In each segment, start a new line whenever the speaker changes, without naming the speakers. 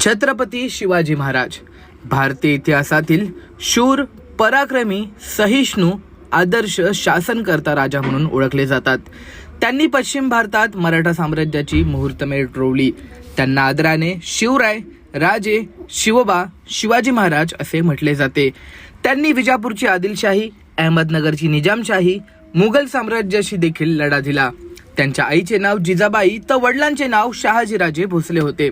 छत्रपती शिवाजी महाराज. भारतीय इतिहासातील शूर पराक्रमी सहिष्णू आदर्श शासनकर्ता राजा म्हणून ओळखले जातात. त्यांनी पश्चिम भारतात मराठा साम्राज्याची मुहूर्तमेढ रोवली. त्यांना आदराने शिवराय राजे शिवबा शिवाजी महाराज असे म्हटले जाते. त्यांनी विजापूरची आदिलशाही अहमदनगरची निजामशाही मुघल साम्राज्याशी देखील लढा दिला. त्यांच्या आईचे नाव जिजाबाई तर वडिलांचे नाव शहाजीराजे भोसले होते.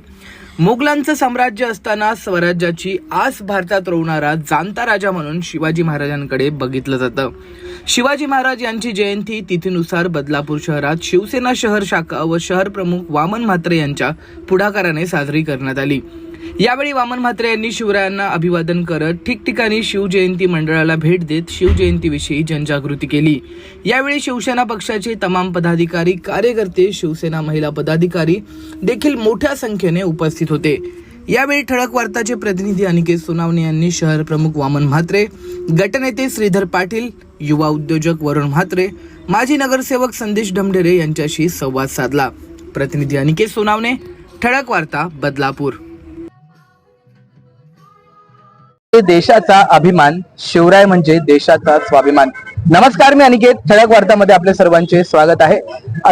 मोगलांचं साम्राज्य असताना स्वराज्याची आस भारतात रोवणारा जाणता राजा म्हणून शिवाजी महाराजांकडे बघितलं जातं. शिवाजी महाराज यांची जयंती तिथीनुसार बदलापूर शहरात शिवसेना शहर शाखा व शहर प्रमुख वामन म्हात्रे यांच्या पुढाकाराने साजरी करण्यात आली. यावेळी वामन म्हात्रे यांनी शिवरायांना अभिवादन करत ठिकठिकाणी शिवजयंती मंडळाला भेट देत शिवजयंतीविषयी जनजागृती केली. यावेळी शिवसेना पक्षाचे तमाम पदाधिकारी कार्यकर्ते शिवसेना महिला पदाधिकारी देखील मोठ्या संख्येने उपस्थित होते. यावेळी ठळक वार्ताचे प्रतिनिधी अनिकेत सोनावणे यांनी शहर प्रमुख वामन म्हात्रे गटनेते श्रीधर पाटील युवा उद्योजक वरुण म्हात्रे माजी नगरसेवक संदेश ढमढेरे यांच्याशी संवाद साधला. प्रतिनिधी अनिकेत सोनावणे ठळक वार्ता बदलापूर. देशाचा अभिमान शिवराय म्हणजे देशाचा स्वाभिमान. नमस्कार मी अनिकेत. ठळक वार्तामध्ये आपले सर्वांचे स्वागत आहे.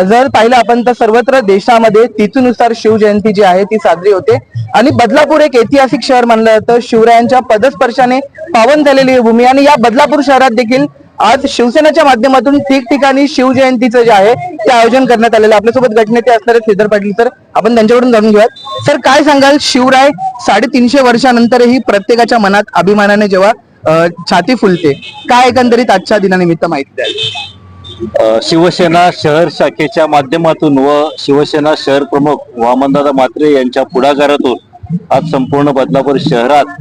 जर पाहिलं आपण तर सर्वत्र देशामध्ये तिथीनुसार शिवजयंती जी आहे ती साजरी होते. आणि बदलापूर एक ऐतिहासिक शहर मानलं जातं. शिवरायांच्या पदस्पर्शाने पावन झालेली भूमी आणि या बदलापूर शहरात देखील आज शिवसेनेच्या माध्यमातून ठिकठिकाणी शिवजयंतीचं जे आहे ते आयोजन करण्यात आलेलं आपल्यासोबत गटनेते असणारे श्रीधर पाटील सर आपण त्यांच्याकडून जाणून घेऊयात. सर काय सांगाल? शिवराय साडेतीनशे वर्षानंतरही प्रत्येकाच्या मनात अभिमानाने जेव्हा छाती फुलते काय एकंदरीत आजच्या दिनानिमित्त माहिती द्याल?
शिवसेना शहर शाखेच्या माध्यमातून व शिवसेना शहर प्रमुख वामनदादा म्हात्रे यांच्या पुढाकारातून आज संपूर्ण बदलापूर शहरात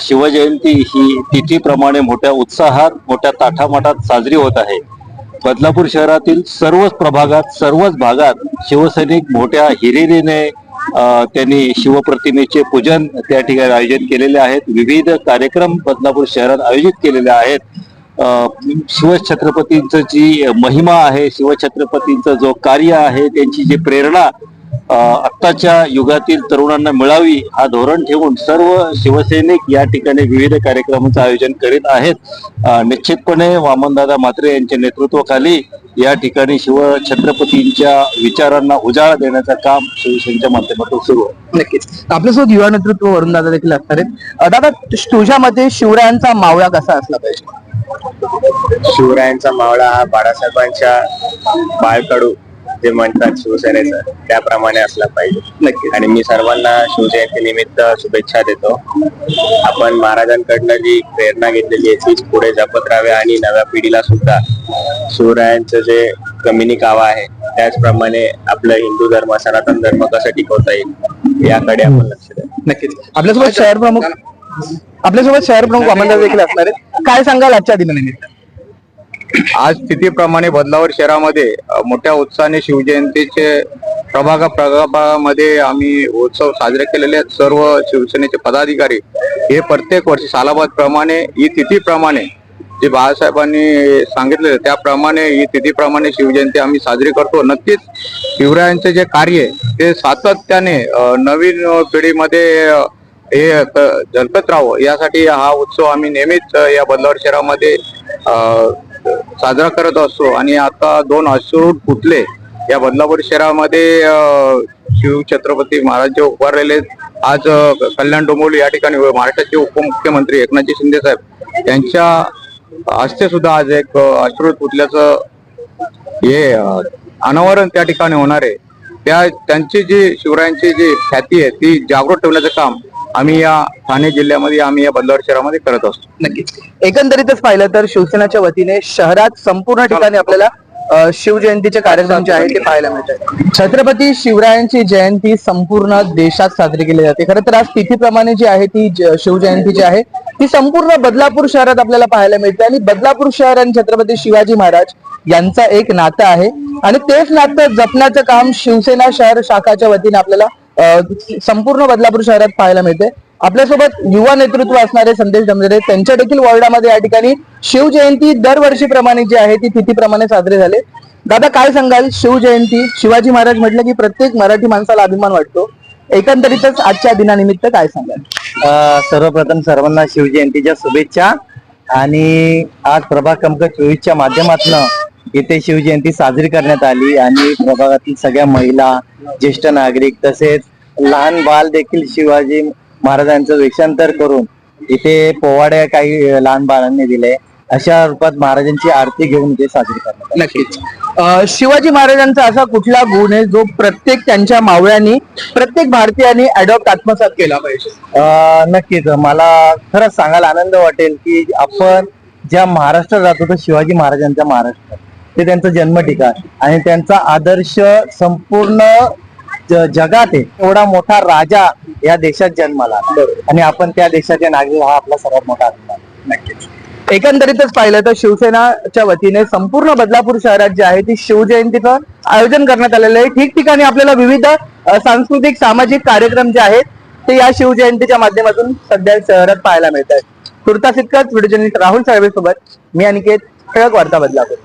शिवजयंती ही तिथीप्रमाणे मोठ्या उत्साहात मोठ्या ताठामाठात साजरी होत आहे. बदलापूर शहरातील सर्वच प्रभागात सर्वच भागात शिवसैनिक मोठ्या हिरिरीने त्यांनी शिवप्रतिमेचे पूजन त्या ठिकाणी आयोजित केलेले आहेत. विविध कार्यक्रम बदलापूर शहरात आयोजित केलेले आहेत. शिवछत्रपतींचं जी महिमा आहे शिवछत्रपतींचं जो कार्य आहे त्यांची जी प्रेरणा आत्ताच्या युगातील तरुणांना मिळावी हा धोरण ठेवून सर्व शिवसैनिक या ठिकाणी विविध कार्यक्रमांचं आयोजन करीत आहेत. निश्चितपणे वामनदादा म्हात्रे यांच्या नेतृत्वाखाली या ठिकाणी शिवछत्रपतींच्या विचारांना उजाळा देण्याचं काम शिवसेनेच्या माध्यमातून सुरू आहे.
नक्कीच. आपल्यासोबत युवा नेतृत्व वरून दादा देखील असणार आहेत. दादा तुझ्या मते शिवरायांचा मावळा कसा असला पाहिजे?
शिवरायांचा मावळा हा बाळासाहेबांच्या बाळकडू जे म्हणतात शिवसेनेचं त्याप्रमाणे असला पाहिजे.
नक्की
आणि मी सर्वांना शिवजयंती निमित्त शुभेच्छा देतो. आपण महाराजांकडनं जी प्रेरणा घेतलेली आहे तीच पुढे जपत राहावे आणि नव्या पिढीला सुद्धा शिवरायांचं जे कमिनी कावा आहे त्याचप्रमाणे आपला हिंदू धर्म सनातन धर्म कसा टिकवता येईल याकडे आपण लक्ष द्या
नक्कीच. आपल्यासोबत शहर प्रमुख आपल्यासोबत शहर प्रमुख वामनदादा देखील असणार आहेत. काय सांगाल आजच्या दिनानिमित्त?
आज स्थितीप्रमाणे बदलावर शहरामध्ये मोठ्या उत्साहाने शिवजयंतीचे प्रभागा प्रभागामध्ये आम्ही उत्सव साजरे केलेले आहेत. सर्व शिवसेनेचे पदाधिकारी हे प्रत्येक वर्षी सालाबाद प्रमाणे ही तिथीप्रमाणे जे बाळासाहेबांनी सांगितले त्याप्रमाणे ही तिथीप्रमाणे शिवजयंती आम्ही साजरी करतो. नक्कीच शिवरायांचे जे कार्य आहे, ते सातत्याने नवीन पिढीमध्ये हे झलकत राहावं. यासाठी हा उत्सव आम्ही नेहमीच या बदलावर शहरामध्ये साजरा करत असतो. आणि आता दोन अश्रू पुतले या बदलापूर शहरामध्ये शिव छत्रपती महाराज जे उभारलेले आज कल्याण डोंबिवली या ठिकाणी महाराष्ट्राचे उपमुख्यमंत्री एकनाथजी शिंदे साहेब त्यांच्या हस्ते सुद्धा आज एक अ, अश्रू पुतल्याचं हे अनावरण त्या ठिकाणी होणार आहे. त्या त्यांची जी शिवरायांची जी ख्याती आहे ती जागृत ठेवण्याचं काम आम्ही या ठाणे जिल्ह्यामध्ये आम्ही या बदलावर शहरामध्ये करत असतो.
नक्कीच. एकंदरीतच पाहिलं तर शिवसेनाच्या वतीने शहरात संपूर्ण ठिकाणी आपल्याला अ, शिवजयंतीचे कार्यक्रम जे आहे ते पाहायला मिळतात. छत्रपती शिवरायांची जयंती संपूर्ण देशात साजरी केली जाते. खरं तर आज तिथीप्रमाणे जी आहे ती ज- शिवजयंती जी आहे ती संपूर्ण बदलापूर शहरात आपल्याला पाहायला मिळते. आणि बदलापूर शहर आणि छत्रपती शिवाजी महाराज यांचा एक नातं आहे. आणि तेच नातं जपण्याचं काम शिवसेना शहर शाखाच्या वतीने आपल्याला संपूर्ण बदलापूर शहरात पाहायला मिळते. आपल्यासोबत युवा नेतृत्व असणारे संदेश डमजरे त्यांच्या देखील वॉर्डामध्ये या ठिकाणी शिवजयंती दरवर्षीप्रमाणे जी आहे ती तिथीप्रमाणे साजरी झाले. दादा काय सांगाल? शिवजयंती शिवाजी महाराज म्हटलं की प्रत्येक मराठी माणसाला अभिमान वाटतो. एकंदरीतच आजच्या दिनानिमित्त काय सांगाल?
सर्वप्रथम सर्वांना शिवजयंतीच्या शुभेच्छा आणि आज प्रभा कमक चोवीसच्या माध्यमातून इथे शिवजयंती साजरी करण्यात आली आणि प्रभागातील सगळ्या महिला ज्येष्ठ नागरिक तसेच लहान बाल देखील शिवाजी महाराजांचं वेषांतर करून इथे पोवाड्या काही लहान बाळांनी दिले. अशा रूपात महाराजांची आरती घेऊन इथे साजरी करण्यात आली.
नक्कीच. शिवाजी महाराजांचा असा कुठला गुण आहे जो प्रत्येक त्यांच्या मावळ्यांनी प्रत्येक भारतीयांनी अडॉप्ट आत्मसात केला पाहिजे?
अ, नक्कीच. मला खरंच सांगायला आनंद वाटेल की आपण ज्या महाराष्ट्रात राहतो तो शिवाजी महाराजांच्या महाराष्ट्र ते त्यांचं जन्म ठिकाण आणि त्यांचा आदर्श संपूर्ण जगात आहे. एवढा मोठा राजा या देशात जन्माला. आणि आपण त्या देशाचे नागरिक हा आपला सर्वात मोठा अभिमान
नक्कीच. एकंदरीतच पाहिलं तर शिवसेनाच्या वतीने संपूर्ण बदलापूर शहरात जे आहे ती शिवजयंतीचं आयोजन करण्यात आलेलं आहे. ठिकठिकाणी आपल्याला विविध सांस्कृतिक सामाजिक कार्यक्रम जे आहेत ते या शिवजयंतीच्या माध्यमातून सध्या शहरात पाहायला मिळत आहेत तुर्तास इतकंच व्हिडिओ राहुल साळवे सोबत मी अनिकेत ठळक वार्ता बदलापूर